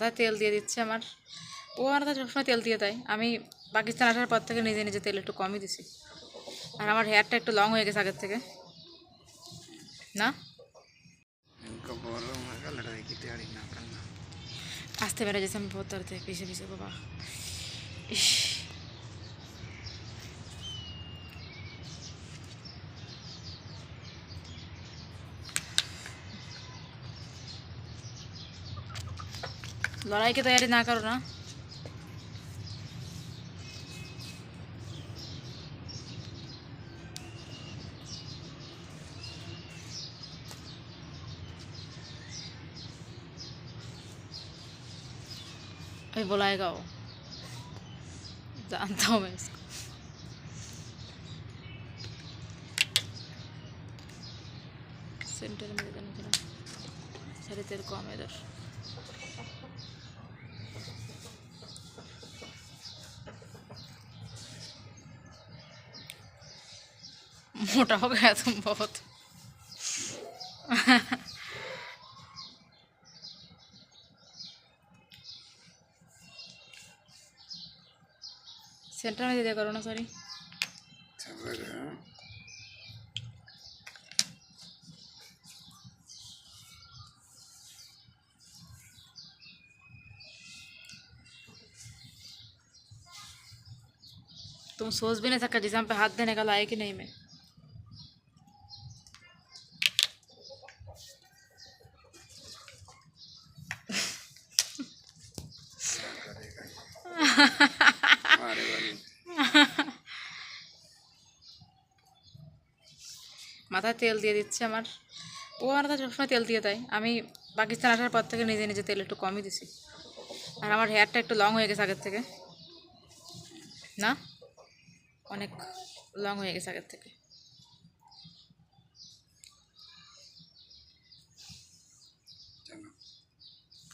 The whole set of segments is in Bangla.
মাথায় তেল দিয়ে দিচ্ছে আমার। ও মাথায় সবসময় তেল দিয়ে দেয়। আমি পাকিস্তান আসার পর থেকে নিজে নিজে তেল একটু কমই দিছি। আর আমার হেয়ারটা একটু লং হয়ে গেছে আগের থেকে। না? আসতে বেড়ে গেছে আমি বহুত পিছিয়ে পিছিয়ে বাবা। ইস। लड़ाई की तैयारी ना करो ना अभी बुलाएगा वो जानता हूँ मैं इसको सेंटर में देना थोड़ा साढ़े तेरह कम है इधर मोटा हो गया तुम बहुत सेंटर में दे दिया करो ना सॉरी। तुम सोच भी नहीं सकता जिसम पे हाथ देने का लायक ही नहीं मैं মাথায় তেল দিয়ে দিচ্ছে আমার। ও আমার সবসময় তেল দিয়ে দেয়। আমি পাকিস্তান আসার পর থেকে নিজে নিজে তেল একটু কমই দিছি। আর আমার হেয়ারটা একটু লং হয়ে গেছে আগের থেকে। না? অনেক লং হয়ে গেছে আগের থেকে।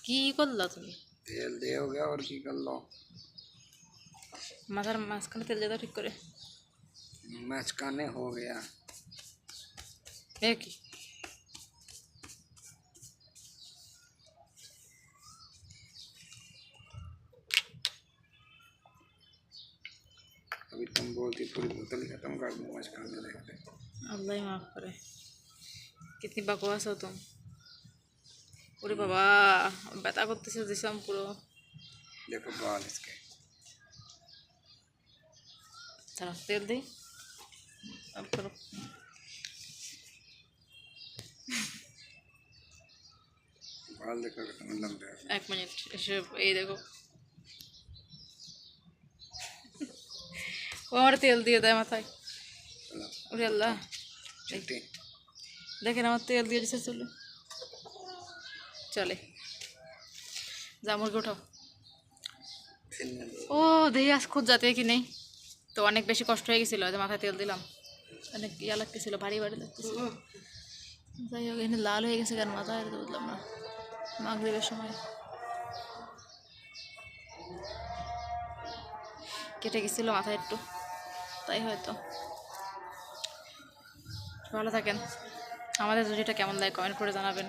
কি করল তুমি? তেল দিয়েও গে আর কি করল? মাথার মাঝখানে তেল দিয়ে দাও ঠিক করে मचकाने हो गया এ কি अभी तुम बोलती पूरी बोतल ही खत्म कर दूँ मचकाने देखते अल्लाह ही माफ़ करे कितनी बकवास हो तुम पूरे बाबा ব্যথা করতেছে দিশাম পুরো देखो बाल इसके তারা তেল দিই তারপর এক মিনিট এসব এই দেখো ও আমার তেল দিয়ে দেয় মাথায় ওরে আল্লাহ দেখেন আমার তেল দিয়ে দিচ্ছে চলে চলে জামুর গোঠাও ও দেখি আজ খুব জাতীয় কি নেই তো অনেক বেশি কষ্ট হয়ে গেছিল যে মাথায় তেল দিলাম। অনেক ইয়া লাগতেছিল, ভারী ভারী লাগতেছিল। যাই হোক, এখানে লাল হয়ে গেছে কেন মাথায় এটা বুঝলাম না, মাগরীবের সময়। কেটে গেছিল মাথায় একটু, তাই হয়তো। ভালো থাকেন। আমাদের জুটিটা কেমন লাগে কমেন্ট করে জানাবেন।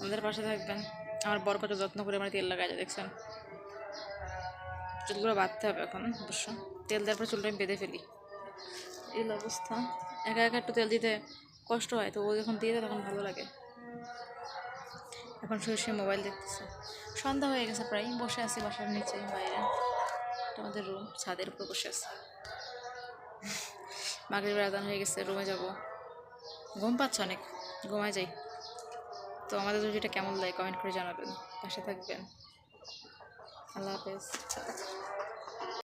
আমাদের পাশে থাকবেন। আমার বর কত যত্ন করে আমার তেল লাগায় দেখছেন। চুলগুলো বাঁধতে হবে এখন অবশ্য। তেল দেওয়ার পর চুলটা আমি বেঁধে ফেলি। এই অবস্থা। একা একা একটু তেল দিতে কষ্ট হয় তো ও যখন দিয়ে দেয় তখন ভালো লাগে। এখন শুয়ে শুয়ে মোবাইল দেখতেছে। সন্ধ্যা হয়ে গেছে প্রায়, বসে আছি বাসার নিচে, বাইরে। এটা আমাদের রুম ছাদের উপর বসে আছি। মাগরিবের আদান হয়ে গেছে রুমে যাব। ঘুম পাচ্ছে অনেক, ঘুমায় যাই। তো আমাদের জুটিটা কেমন লাগে কমেন্ট করে জানাবেন, পাশে থাকবেন। আল্লাহ হাফেজ।